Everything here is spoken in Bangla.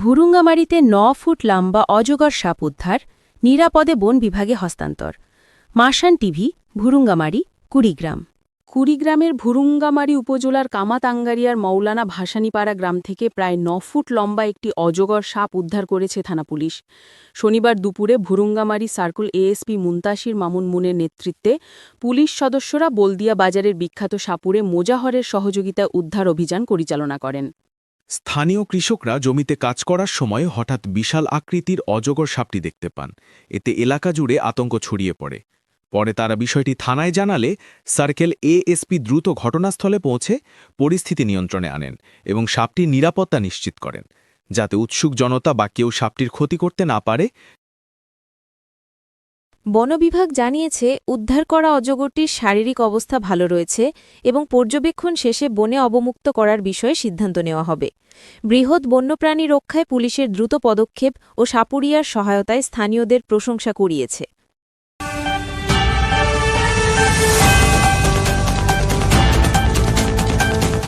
ভুরুঙ্গামারিতে ন ফুট লম্বা অজগর সাপ উদ্ধার, নিরাপদে বন বিভাগে হস্তান্তর। মাসান টিভি, ভুরুঙ্গামারি, কুড়িগ্রাম। কুড়িগ্রামের ভুরুঙ্গামারি উপজেলার কামাতাঙ্গারিয়ার মৌলানা ভাসানীপাড়া গ্রাম থেকে প্রায় ন ফুট লম্বা একটি অজগর সাপ উদ্ধার করেছে থানা পুলিশ। শনিবার দুপুরে ভুরুঙ্গামারি সার্কুল এএসপি মুন্তাসির মামুন মুনের নেতৃত্বে পুলিশ সদস্যরা বলদিয়া বাজারের বিখ্যাত সাপুরে মোজাহরের সহযোগিতায় উদ্ধার অভিযান পরিচালনা করেন। স্থানীয় কৃষকরা জমিতে কাজ করার সময় হঠাৎ বিশাল আকৃতির অজগর সাপটি দেখতে পান। এতে এলাকা জুড়ে আতঙ্ক ছড়িয়ে পড়ে। পরে তারা বিষয়টি থানায় জানালে সার্কেল এএসপি দ্রুত ঘটনাস্থলে পৌঁছে পরিস্থিতি নিয়ন্ত্রণে আনেন এবং সাপটির নিরাপত্তা নিশ্চিত করেন। যাতে উৎসুক জনতা বা কেউ সাপটির ক্ষতি করতে না পারে বন বিভাগ জানিয়েছে, উদ্ধার করা অজগরটির শারীরিক অবস্থা ভালো রয়েছে এবং পর্যবেক্ষণ শেষে বনে অবমুক্ত করার বিষয়ে সিদ্ধান্ত নেওয়া হবে। বৃহৎ বন্যপ্রাণী রক্ষায় পুলিশের দ্রুত পদক্ষেপ ও সাপুরিয়ার সহায়তায় স্থানীয়দের প্রশংসা কুড়িয়েছে।